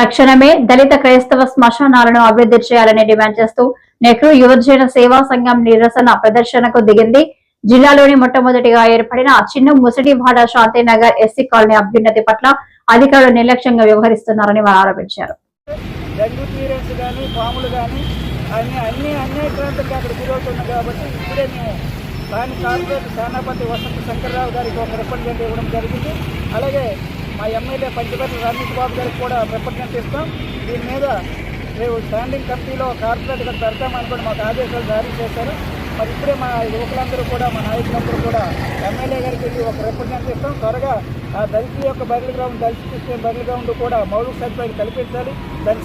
తక్షణమే దళిత క్రైస్తవ శ్మశానాలను అభివృద్ధి చేయాలని డిమాండ్ చేస్తూ నెహ్రూ యువజన సేవా సంఘం నిరసన ప్రదర్శనకు దిగింది. జిల్లాలోని మొట్టమొదటిగా ఏర్పడిన చిన్న ముసటివాడ శాంతినగర్ ఎస్సీ కాలనీ అభ్యున్నతి పట్ల అధికారులు నిర్లక్ష్యంగా వ్యవహరిస్తున్నారని వారు ఆరోపించారు. అన్ని అన్ని అక్కడ గురవుతున్నాయి కాబట్టి ఇప్పుడే మేము దాని కార్పొరేట్ సేనాపతి వసంత శంకర్రావు గారికి ఒక రిప్రజెంట్ ఇవ్వడం జరిగింది. అలాగే మా ఎమ్మెల్యే పంచపల్లి రమేష్ బాబు గారికి కూడా రిప్రజెంట్ ఇస్తాం. దీని మీద రేపు స్టాండింగ్ కమిటీలో కార్పొరేట్ గారు పెడతామని కూడా మాకు ఆదేశాలు జారీ చేశారు. మరి ఇప్పుడే మా యువకులందరూ కూడా మా నాయకులందరూ కూడా ఎమ్మెల్యే గారికి వెళ్ళి ఒక రిప్రజెంట్ ఇస్తాం. త్వరగా ఆ దళితుల యొక్క బదిలీ గ్రౌండ్ దళిత క్రిస్టియన్ బర్రెల గ్రౌండ్ కూడా మౌలిక సదుపాయాలు కల్పించాలి. దాని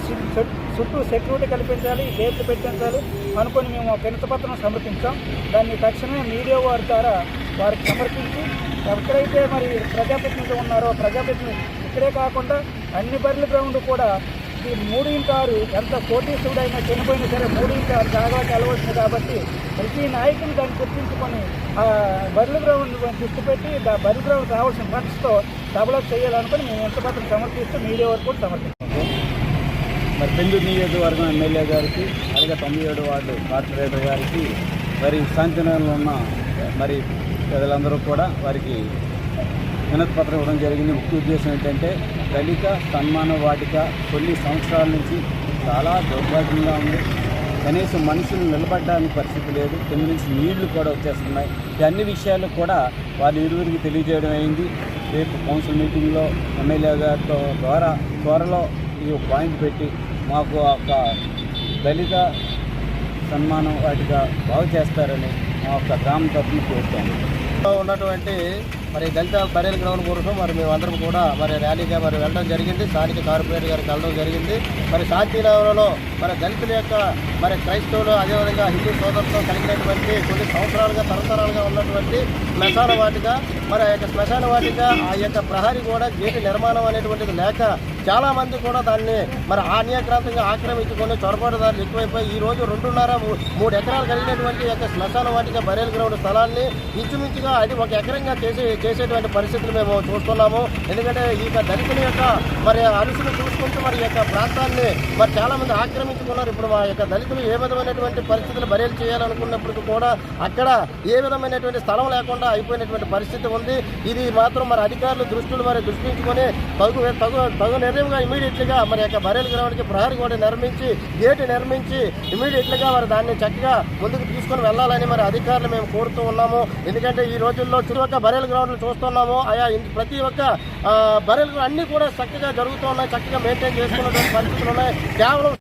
చుట్టూ సెక్యూరిటీ కల్పించాలి గేట్లు పెట్టించాలి అనుకొని మేము ఒక వినతపత్రం సమర్పించాం. దాన్ని తక్షణమే మీడియా వారి ద్వారా వారికి సమర్పించి ఎక్కడైతే మరి ప్రజాప్రతినిధులు ఉన్నారో ప్రజాప్రతినిధులు ఇక్కడే కాకుండా అన్ని బర్రెల గ్రౌండ్ కూడా ఈ మూడు ఇంటూ ఎంత కోటీశ్వరుడైనా చనిపోయినా సరే మూడు ఇంటూ బాగా జాగ్రత్త కాబట్టి ప్రతి నాయకుని దాన్ని గుర్తించుకొని ఆ బర్రెల గ్రౌండ్ దృష్టి పెట్టి ఆ బర్రెల గ్రౌండ్ రావాల్సిన ఫండ్స్తో డెవలప్ చేయాలనుకుని మేము ఎంత పత్రం సమర్పిస్తూ మీడియా వరకు కూడా సమర్పిస్తాం మరి పెందు నియోజకవర్గం ఎమ్మెల్యే గారికి అలాగే తొంభై ఏడు వార్డు కార్పొరేటర్ గారికి మరి శాంతినగర్లో ఉన్న మరి ప్రజలందరూ కూడా వారికి వినతిపత్రం ఇవ్వడం జరిగింది. ముఖ్య ఉద్దేశం ఏంటంటే దళిత సన్మాన వాటిక కొన్ని సంవత్సరాల నుంచి చాలా దౌర్భాగ్యంగా ఉంది. కనీసం మనుషులు నిలబడడానికి పరిస్థితి లేదు. కింద నుంచి నీళ్ళు కూడా వచ్చేస్తున్నాయి. ఈ అన్ని విషయాలు కూడా వాళ్ళు ఇరువురికి తెలియజేయడం అయింది. రేపు కౌన్సిల్ మీటింగ్లో ఎమ్మెల్యే గారితో ద్వారా త్వరలో ఈ పాయింట్ పెట్టి మాకు ఒక దళిత సన్మానం వాటిగా బాగు చేస్తారని ఒక యొక్క తరఫున ఉన్నటువంటి మరి దళిత బరేల్ గ్రౌండ్ కోసం మరి మేమందరం కూడా మరి ర్యాలీగా మరి వెళ్ళడం జరిగింది. స్థానిక కార్పొరేటర్ గారికి వెళ్ళడం జరిగింది. మరి శాంతినగరంలో మరి దళితుల యొక్క మరి క్రైస్తవులు అదేవిధంగా హిందూ సోదరులతో కలిగినటువంటి కొన్ని సంవత్సరాలుగా తరతరాలుగా ఉన్నటువంటి శ్మశాన వాటిక మరి ఆ యొక్క శ్మశాన వాటిక ఆ యొక్క ప్రహరీ కూడా గేటు నిర్మాణం అనేటువంటిది లేక చాలా మంది కూడా దాన్ని మరి ఆన్యాక్రాంతంగా ఆక్రమించుకొని చొరబాటుదారులు ఎక్కువైపోయి ఈ రోజు రెండున్నర మూడు ఎకరాలు కలిగినటువంటి యొక్క శ్మశాన వాటిక బరేల్ గ్రౌండ్ స్థలాన్ని ఇంచుమించుగా అది ఒక ఎకరంగా చేసి చేసేటువంటి పరిస్థితులు మేము చూస్తున్నాము. ఎందుకంటే ఈ యొక్క దళితుల యొక్క మరి అరుసులు చూసుకుంటూ మరి యొక్క ప్రాంతాన్ని మరి చాలా మంది ఆక్రమించుకున్నారు. ఇప్పుడు మా యొక్క దళితులు ఏ విధమైనటువంటి పరిస్థితులు బరేలు చేయాలనుకున్నప్పటికీ కూడా అక్కడ ఏ విధమైనటువంటి స్థలం లేకుండా అయిపోయినటువంటి పరిస్థితి ఉంది. ఇది మాత్రం మరి అధికారులు దృష్టిలు మరి దృష్టించుకొని తగు తగు తగు నిర్ణయంగా ఇమీడియట్లీగా మరి యొక్క బరేలు గ్రౌండ్కి ప్రహరీ కూడా నిర్మించి గేటు నిర్మించి ఇమీడియట్లీగా మరి దాన్ని చక్కగా ముందుకు తీసుకొని వెళ్ళాలని మరి అధికారులు మేము కోరుతూ ఉన్నాము. ఎందుకంటే ఈ రోజుల్లో చుట్టూ ఒక్క బరేలు గ్రౌండ్లు చూస్తున్నాము. ఆయా ప్రతి ఒక్క బరేలు అన్నీ కూడా చక్కగా జరుగుతూ ఉన్నాయి. చక్కగా మెయింటైన్ చేసుకున్నటువంటి పరిస్థితులు ఉన్నాయి. కేవలం